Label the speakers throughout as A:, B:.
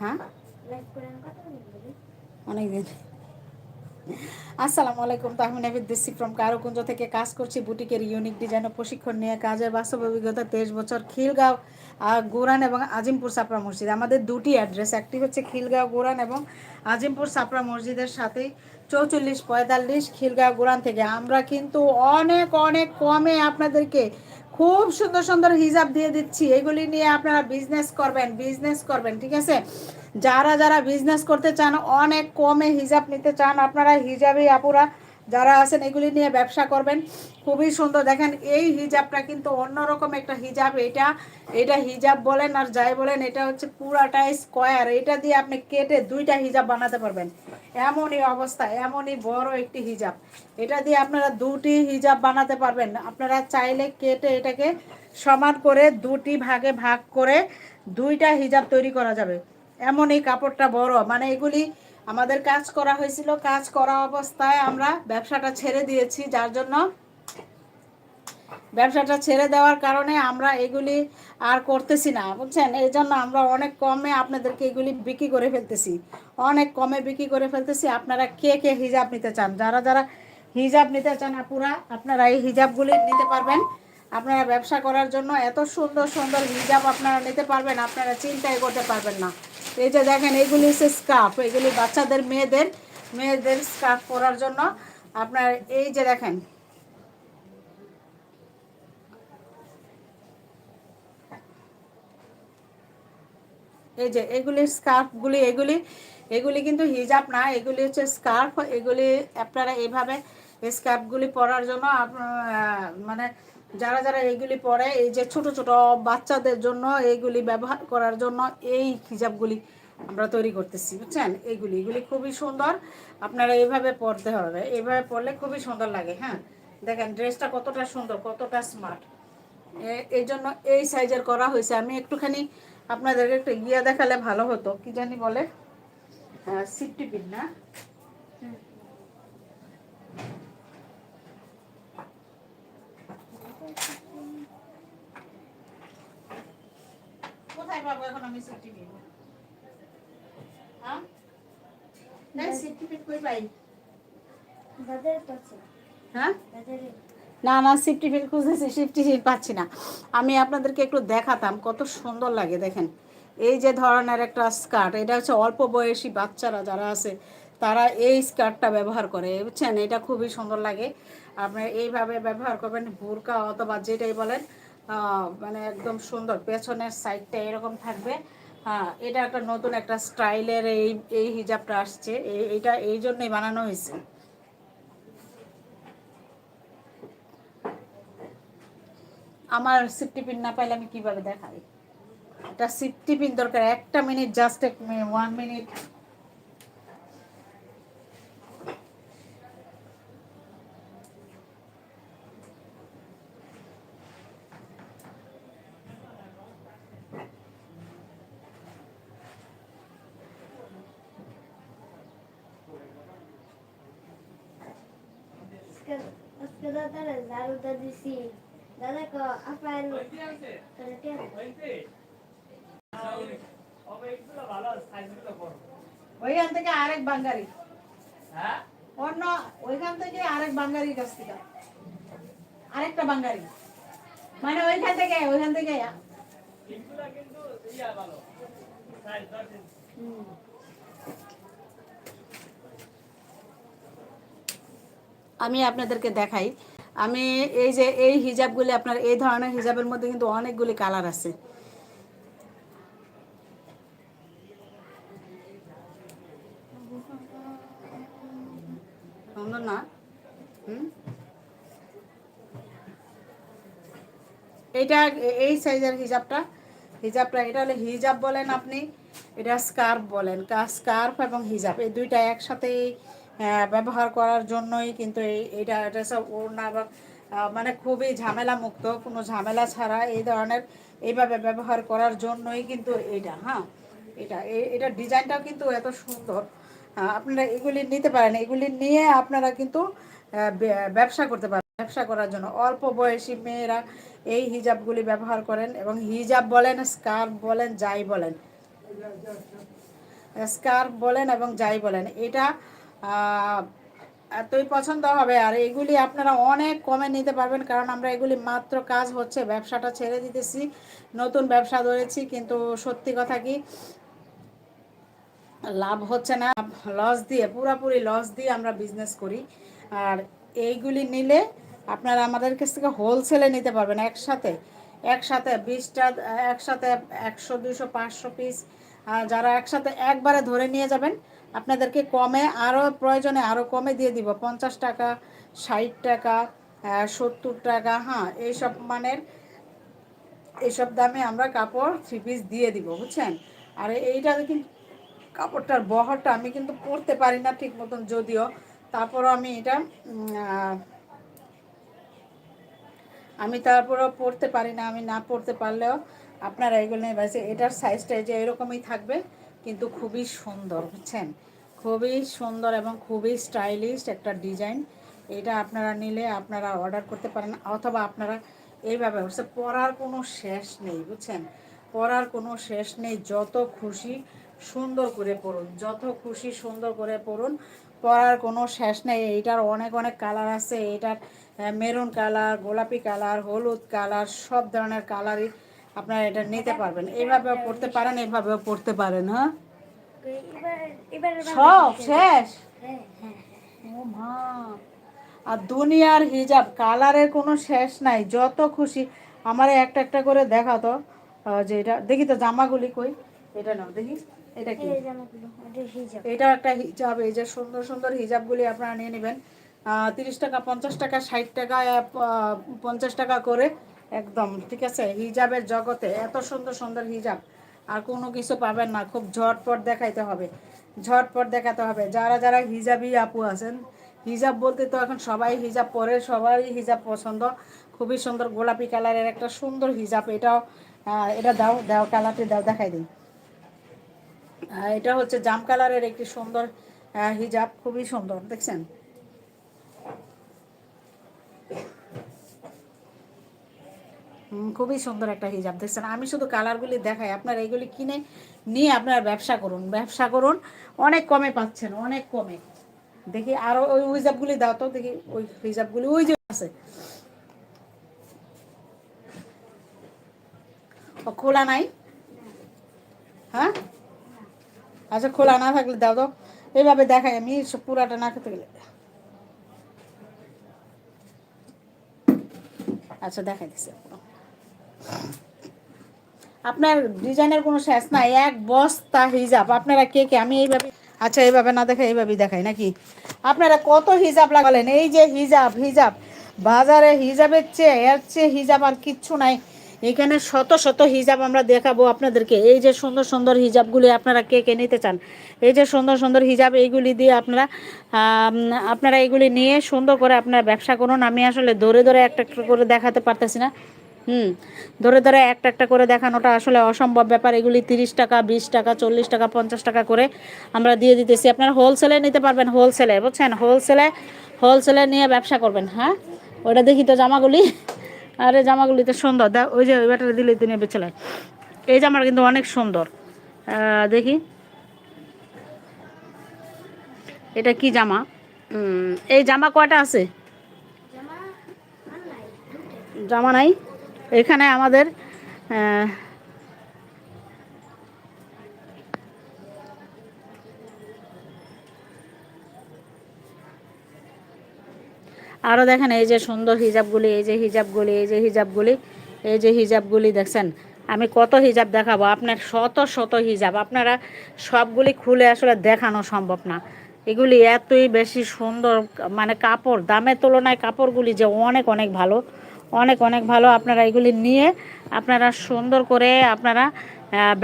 A: হ্যাঁ? অনেকদিন। আসসালামু আলাইকুম, তাহমিন আবিদ দিসি ফ্রম কারুকুঞ্জ থেকে কাজ করছি বুটিকের ইউনিক ডিজাইন প্রশিক্ষণ নিয়ে কাজের বাস্তব অভিজ্ঞতা, তেইশ বছর খিলগাঁও গোরান এবং আজিমপুর সাপড়া মসজিদ। আমাদের দুটি অ্যাড্রেস একটি হচ্ছে খিলগাঁও, গোরান এবং আজিমপুর সাপড়া মসজিদের সাথেই চৌচল্লিশ পঁয়তাল্লিশ খিলগাঁও, গোরান থেকে। আমরা কিন্তু অনেক অনেক কমে আপনাদেরকে খুব সুন্দর সুন্দর হিজাব দিয়ে দিচ্ছি। এগুলি নিয়ে আপনারা বিজনেস করবেন বিজনেস করবেন, ঠিক আছে? যারা যারা বিজনেস করতে চান, অনেক কমে হিজাব নিতে চান, আপনারা হিজাবে আপুরা যারা আছেন, এগুলি নিয়ে ব্যবসা করবেন। খুবই সুন্দর। দেখেন, এই হিজাবটা কিন্তু অন্যরকম একটা হিজাব এটা। এটা হিজাব বলেন আর যাই বলেন, এটা হচ্ছে পুরাটাই স্কোয়ার এটা দিয়ে আপনি কেটে দুইটা হিজাব বানাতে পারবেন। এমনই অবস্থা, এমনই বড় একটি হিজাব। এটা দিয়ে আপনারা দুটি হিজাব বানাতে পারবেন। আপনারা চাইলে কেটে এটাকে সমান করে দুটি ভাগে ভাগ করে দুইটা হিজাব তৈরি করা যাবে। এমনই কাপড়টা বড়। মানে এগুলি আমাদের কাজ করা হয়েছিল, কাজ করা অবস্থায় আমরা ব্যবসাটা ছেড়ে দিয়েছি, যার জন্য ব্যবসাটা ছেড়ে দেওয়ার কারণে আমরা এগুলি আর করতেছি না, বুঝছেন? এই জন্য আমরা অনেক কমে আপনাদেরকে এগুলি বিক্রি করে ফেলতেছি। অনেক কমে বিক্রি করে ফেলতেছি। আপনারা কে কে হিজাব নিতে চান? যারা যারা হিজাব নিতে চান, আপুরা, আপনারা এই হিজাবগুলি নিতে পারবেন। আপনারা ব্যবসা করার জন্য এত সুন্দর সুন্দর হিজাব আপনারা নিতে পারবেন, আপনারা চিন্তাই করতে পারবেন না। যে দেখেন এগুলি হচ্ছে স্কার্ফ এগুলি বাচ্চাদের, মেয়েদের মেয়েদের স্কার্ফ পরার জন্য। আপনার এই যে দেখেন, এই যে এগুলি স্কার্ফগুলি এগুলি এগুলি কিন্তু হিজাব না এগুলি হচ্ছে স্কার্ফ এগুলি আপনারা এইভাবে স্কার্ফগুলি পরার জন্য মানে যারা যারা এইগুলি পরে, এই যে ছোট ছোট বাচ্চাদের জন্য এইগুলি ব্যবহার করার জন্য এই হিজাবগুলি আমরা তৈরি করতেছি, বুঝছেন? এইগুলি, এগুলি খুবই সুন্দর। আপনারা এইভাবে পরতে হবে। এইভাবে পরলে খুবই সুন্দর লাগে হ্যাঁ? দেখেন, ড্রেসটা কতটা সুন্দর, কতটা স্মার্ট এই জন্য এই সাইজের করা হয়েছে। আমি একটুখানি আপনাদেরকে একটু গিয়া দেখালে ভালো হতো। কি জানি বলে? হ্যাঁ সিফটি পিন না? এখন আমি হ্যাঁ কই পাই? হ্যাঁ? না না সিফটি ফিল সিফটি ফিল পাচ্ছি না। আমি আপনাদেরকে একটু দেখাতাম কত সুন্দর লাগে দেখেন। এই যে ধরনের একটা স্কার্ট এটা হচ্ছে অল্প বয়সী বাচ্চারা যারা আছে তারা এই স্কার্টটা ব্যবহার করে বুঝছেন? এটা খুবই সুন্দর লাগে। আপনি এইভাবে ব্যবহার করবেন বুরকা অথবা যেটাই বলেন মানে একদম সুন্দর, পেছনের সাইডটা এরকম থাকবে। হ্যাঁ এটা একটা নতুন একটা স্টাইলের এই এই হিজাবটা আসছে। এইটা এই জন্যই বানানো হয়েছে। আমার সিফটি পিন না পাইলে আমি কীভাবে দেখাই? এটা সিফটি পিন দরকার। একটা মিনিট জাস্ট এক মিনিট ওয়ান মিনিট
B: আজকে দাদা ঝাড়ুটা দিছি দাদা কো আপান
A: ওইখান থেকে আরেক বাঙালি অন্য ওইখান থেকে আরেক বাঙালির কাছ থেকে আরেকটা বাঙালি মানে ওইখান থেকে ওইখান থেকে আমি আপনাদেরকে দেখাই আমি এই যে এই হিজাবগুলি, আপনার এই ধরনের হিজাবের মধ্যে কিন্তু অনেকগুলি কালার আছে। না? এইটা, এই সাইজের হিজাবটা হিজাবটা, এটা হলে হিজাব বলেন আপনি, এটা স্কার্ফ বলেন স্কার্ফ এবং হিজাব, এই দুইটা একসাথেই ব্যবহার করার জন্যই কিন্তু এই এটা এটা সব ওড়না বা মানে খুবই ঝামেলা মুক্ত কোনো ঝামেলা ছাড়া এই ধরনের এইভাবে ব্যবহার করার জন্যই কিন্তু এটা হ্যাঁ এটা এটা ডিজাইনটাও কিন্তু এত সুন্দর। আপনারা এগুলি নিতে পারেন, এগুলি নিয়ে আপনারা কিন্তু ব্যবসা করতে পারেন, ব্যবসা করার জন্য। অল্প বয়সী মেয়েরা এই হিজাবগুলি ব্যবহার করেন এবং হিজাব বলেন, স্কার্ফ বলেন, যাই বলেন, স্কার্ফ বলেন এবং যাই বলেন, এটা এতই পছন্দ হবে। আর এগুলি আপনারা অনেক কমে নিতে পারবেন, কারণ আমরা এগুলি মাত্র কাজ হচ্ছে, ব্যবসাটা ছেড়ে দিতেছি, নতুন ব্যবসা ধরেছি, কিন্তু সত্যি কথা কি, লাভ হচ্ছে না। লস দিয়ে, পুরাপুরি লস দিয়ে আমরা বিজনেস করি। আর এইগুলি নিলে আপনারা আমাদের কাছ থেকে হোলসেলে নিতে পারবেন একসাথে। একসাথে বিশটা, একসাথে একশো, দুশো, পাঁচশো পিস যারা একসাথে একবারে ধরে নিয়ে যাবেন আপনাদেরকে কমে আরও প্রয়োজনে আরও কমে দিয়ে দিব। পঞ্চাশ টাকা, ষাট টাকা সত্তর টাকা হ্যাঁ এইসব মানের, এইসব দামে আমরা কাপড় থ্রি পিস দিয়ে দিব, বুঝছেন? আর এইটা কিন্তু কাপড়টার বহরটা আমি কিন্তু পরতে পারি না ঠিক মতন যদিও। তারপরও আমি এটা আমি তারপরেও পড়তে পারি না, আমি না পড়তে পারলেও আপনারা এগুলো নিয়ে এটার সাইজটা যে এরকমই থাকবে কিন্তু খুবই সুন্দর, বুঝছেন? খুবই সুন্দর এবং খুবই স্টাইলিশ একটা ডিজাইন। এটা আপনারা নিলে আপনারা অর্ডার করতে পারেন অথবা আপনারা এইভাবে, হচ্ছে পরার কোনো শেষ নেই, বুঝছেন? পরার কোনো শেষ নেই, যত খুশি সুন্দর করে পড়ুন যত খুশি সুন্দর করে পড়ুন পরার কোনো শেষ নেই। এইটার অনেক অনেক কালার আছে। এটার মেরুন কালার, গোলাপি কালার, হলুদ কালার, সব ধরনের কালারই আপনারা এটা নিতে পারবেন। এইভাবেও পড়তে পারেন এইভাবেও পড়তে পারেন হ্যাঁ? সব শেষ? ও মা। আর দুনিয়ার হিজাব কালারের কোনো শেষ নাই যত খুশি। আমার একটা একটা করে দেখা তো যে এটা দেখি তো জামাগুলি কই? এটা নাও দেখি এটা কি?
B: এটা
A: একটা হিজাব এই যে সুন্দর সুন্দর হিজাবগুলি আপনারা নিয়ে নেবেন। তিরিশ টাকা পঞ্চাশ টাকা ষাট টাকা পঞ্চাশ টাকা করে একদম, ঠিক আছে? হিজাবের জগতে এত সুন্দর সুন্দর হিজাব। আর কোনো কিছু পাবেন না, খুব ঝটপট দেখাইতে হবে। ঝটপট দেখাতে হবে। যারা যারা হিজাবি আপু আছেন, হিজাব বলতে তো এখন সবাই হিজাব পরে, সবাই হিজাব পছন্দ। খুবই সুন্দর গোলাপি কালারের একটা সুন্দর হিজাব। এটাও এটা দাও দাও কালারটি, দাও, দেখাই দিই। এটা হচ্ছে জাম কালারের একটি সুন্দর হিজাব। খুবই সুন্দর, দেখছেন? খুবই সুন্দর একটা হিজাব। দেখছেন, আমি শুধু কালারগুলি দেখাই, আপনার এইগুলি কিনে নিয়ে আপনার ব্যবসা করুন। ব্যবসা করুন, অনেক কমে পাচ্ছেন, অনেক কমে। দেখি আরও ওই হিজাবগুলি দাও তো, দেখি ওই হিজাবগুলি, ওই যে আছে। খোলা নাই? হ্যাঁ? আচ্ছা খোলা না থাকলে দাও তো। এইভাবে দেখাই আমি পুরাটা না খেতে গেলে। আচ্ছা দেখাই দিচ্ছি আপনার ডিজাইনের কোনো শেষ নাই, এক বস্তা হিজাব। আপনারা কে কে? আমি এইভাবে আচ্ছা এইভাবে না দেখাই এইভাবেই দেখাই নাকি? আপনারা কত হিজাব লাগালেন? এই যে হিজাব হিজাব। বাজারে হিজাবের চেয়ে, এর চেয়ে হিজাব আর কিচ্ছু নাই। এখানে শত শত হিজাব আমরা দেখাবো আপনাদেরকে। এই যে সুন্দর সুন্দর হিজাবগুলি আপনারা কে কে নিতে চান? এই যে সুন্দর সুন্দর হিজাব, এইগুলি দিয়ে আপনারা আপনারা এইগুলি নিয়ে সুন্দর করে আপনারা ব্যবসা করুন। আমি আসলে ধরে ধরে একটা করে দেখাতে পারতেছি না। হুম ধরে ধরে একটা একটা করে দেখানোটা আসলে অসম্ভব ব্যাপার। এগুলি তিরিশ টাকা বিশ টাকা চল্লিশ টাকা পঞ্চাশ টাকা করে আমরা দিয়ে দিতেছি। আপনারা হোলসেলে নিতে পারবেন হোলসেলে বুঝছেন? হোলসেলে হোলসেলে নিয়ে ব্যবসা করবেন হ্যাঁ? ওটা দেখি তো জামাগুলি। আরে জামাগুলি তো সুন্দর। দা ওই যে ওই ব্যাটারে দিলে দিনে বেচেলায় এই জামাটা কিন্তু অনেক সুন্দর। দেখি। এটা কি জামা? এই জামা কয়টা আছে?
B: জামা নাই?
A: এখানে আমাদের আরও দেখেন এই যে সুন্দর হিজাবগুলি, এই যে হিজাবগুলি, এই যে হিজাবগুলি, এই যে হিজাবগুলি দেখছেন। আমি কত হিজাব দেখাবো? আপনার শত শত হিজাব। আপনারা সবগুলি খুলে আসলে দেখানো সম্ভব না। এগুলি এতই বেশি সুন্দর মানে কাপড়, দামের তুলনায় কাপড়গুলি যে অনেক অনেক ভালো। অনেক অনেক ভালো আপনারা এগুলি নিয়ে আপনারা সুন্দর করে আপনারা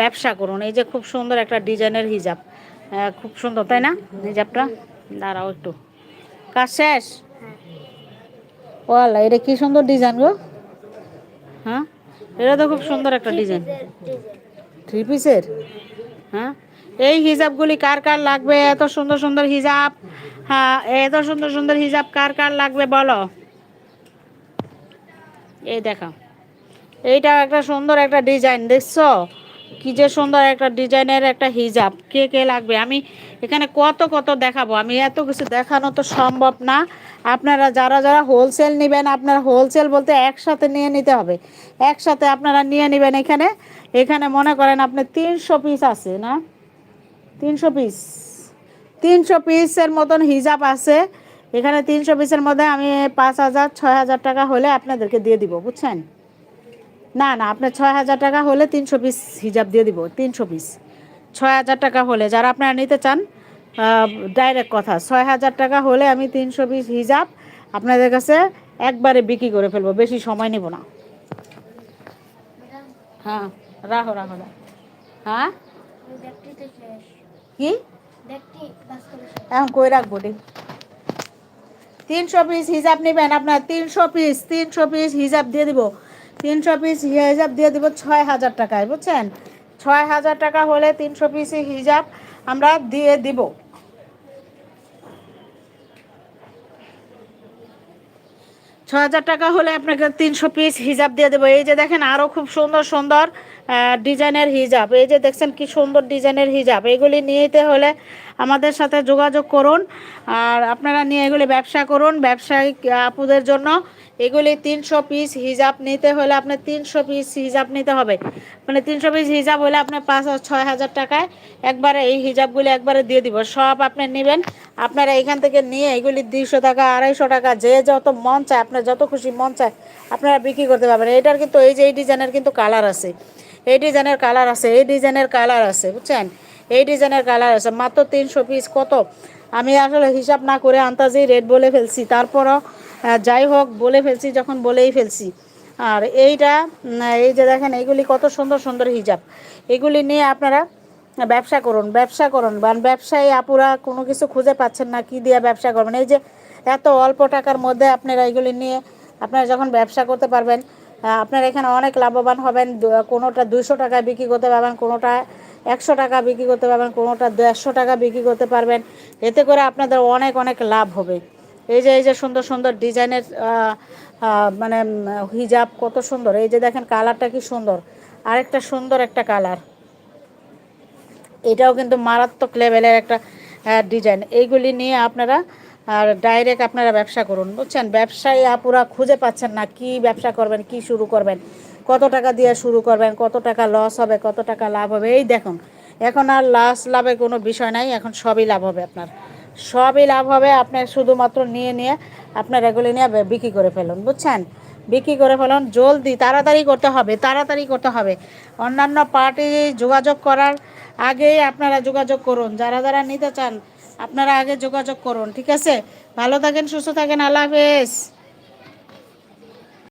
A: ব্যবসা করুন। এই যে খুব সুন্দর একটা ডিজাইনের হিজাব। খুব সুন্দর তাই না? হিজাবটা? দাঁড়াও একটু। কাজ শেষ? ও আল্লাহ এটা কি সুন্দর ডিজাইন গো? হ্যাঁ? এটা তো খুব সুন্দর একটা ডিজাইন।
B: ডিজাইন
A: থ্রি পিসের হ্যাঁ? এই হিজাবগুলি কার কার লাগবে? এত সুন্দর সুন্দর হিজাব। হ্যাঁ এত সুন্দর সুন্দর হিজাব কার কার লাগবে বলো? এই দেখা। এইটা একটা সুন্দর একটা ডিজাইন, দেখছ? কি যে সুন্দর একটা ডিজাইনের একটা হিজাব। কে কে লাগবে? আমি এখানে কত কত দেখাবো। আমি এত কিছু দেখানো তো সম্ভব না। আপনারা যারা যারা হোলসেল নেবেন, আপনারা হোলসেল বলতে একসাথে নিয়ে নিতে হবে। একসাথে আপনারা নিয়ে নেবেন এখানে। এখানে মনে করেন আপনি তিনশো পিস আছে না? তিনশো পিস তিনশো পিসের মতন হিজাব আছে। এখানে তিনশো পিসের মধ্যে আমি পাঁচ হাজার ছয় হাজার টাকা হলে আপনাদেরকে দিয়ে দিব বুঝছেন? না না আপনার ছয় হাজার টাকা হলে তিনশো পিস হিজাব দিয়ে দিব তিনশো পিস। ছয় হাজার টাকা হলে যারা আপনারা নিতে চান ডাইরেক্ট কথা ছয় হাজার টাকা হলে আমি তিনশো পিস হিজাব আপনাদের কাছে একবারে বিক্রি করে ফেলব বেশি সময় নেব না। হ্যাঁ রাখো রাখো হ্যাঁ? কি? এখন কই রাখব রে তিনশো পিস হিজাব নেবেন, আপনার তিনশো পিস তিনশো পিস হিজাব দিয়ে দিব। তিনশো পিস হিজাব দিয়ে দিব ছয় হাজার টাকায়, বুঝছেন? ছয় হাজার টাকা হলে তিনশো পিস হিজাব আমরা দিয়ে দিব। ছ হাজার টাকা হলে আপনাকে তিনশো পিস হিজাব দিয়ে দেবো। এই যে দেখেন আরও খুব সুন্দর সুন্দর ডিজাইনের হিজাব। এই যে দেখছেন কি সুন্দর ডিজাইনের হিজাব। এগুলি নিতে হলে আমাদের সাথে যোগাযোগ করুন আর আপনারা নিয়ে এগুলি ব্যবসা করুন। ব্যবসায়িক আপুদের জন্য এগুলি তিনশো পিস হিজাব নিতে হলে আপনার তিনশো পিস হিজাব নিতে হবে। মানে তিনশো পিস হিজাব হলে আপনার পাঁচ ছয় হাজার টাকায় একবারে এই হিজাবগুলি একবারে দিয়ে দিব। সব আপনি নেবেন। আপনারা এখান থেকে নিয়ে এগুলি দুইশো টাকা, আড়াইশো টাকা, যে যত মন চায়, আপনার যত খুশি মন চায়, আপনারা বিক্রি করতে পারবেন। এটার কিন্তু এই যে এই ডিজাইনের কিন্তু কালার আছে। এই ডিজাইনের কালার আছে, এই ডিজাইনের কালার আছে, বুঝছেন? এই ডিজাইনের কালার আছে, মাত্র তিনশো পিস কত? আমি আসলে হিসাব না করে আন্তাজেই রেট বলে ফেলছি, তারপরও যাই হোক, বলে ফেলছি, যখন বলেই ফেলছি। আর এইটা এই যে দেখেন, এইগুলি কত সুন্দর সুন্দর হিজাব। এগুলি নিয়ে আপনারা ব্যবসা করুন ব্যবসা করুন। বা ব্যবসায়ী আপুরা কোনো কিছু খুঁজে পাচ্ছেন না, কি দিয়ে ব্যবসা করবেন? এই যে এত অল্প টাকার মধ্যে আপনারা এগুলি নিয়ে, আপনারা যখন ব্যবসা করতে পারবেন আপনারা এখানে অনেক লাভবান হবেন। কোনোটা দুইশো টাকা বিক্রি করতে পারবেন, কোনোটা একশো টাকা বিক্রি করতে পারবেন, কোনোটা দেড়শো টাকা বিক্রি করতে পারবেন। এতে করে আপনাদের অনেক অনেক লাভ হবে। এই যে এই যে সুন্দর সুন্দর ডিজাইনের মানে হিজাব কত সুন্দর। এই যে দেখেন কালারটা কি সুন্দর। আরেকটা সুন্দর একটা কালার। এটাও কিন্তু মারাত্মক লেভেলের একটা ডিজাইন। এইগুলি নিয়ে আপনারা আর ডাইরেক্ট আপনারা ব্যবসা করুন, বুঝছেন? ব্যবসায়ী আপুরা খুঁজে পাচ্ছেন না কি ব্যবসা করবেন, কি শুরু করবেন। কত টাকা দিয়ে শুরু করবেন, কত টাকা লস হবে, কত টাকা লাভ হবে? এই দেখুন, এখন আর লস লাভের কোনো বিষয় নাই, এখন সবই লাভ হবে আপনার। সবই লাভ হবে আপনার শুধুমাত্র নিয়ে নিয়ে আপনার এগুলি নিয়ে বিক্রি করে ফেলুন, বুঝছেন? বিক্রি করে ফেলুন, জলদি, তাড়াতাড়ি করতে হবে, তাড়াতাড়ি করতে হবে। অন্যান্য পার্টি যোগাযোগ করার আগেই আপনারা যোগাযোগ করুন, যারা যারা নিতে চান আপনারা আগে যোগাযোগ করুন ঠিক আছে? ভালো থাকেন সুস্থ থাকেন আল্লাহ হাফেজ।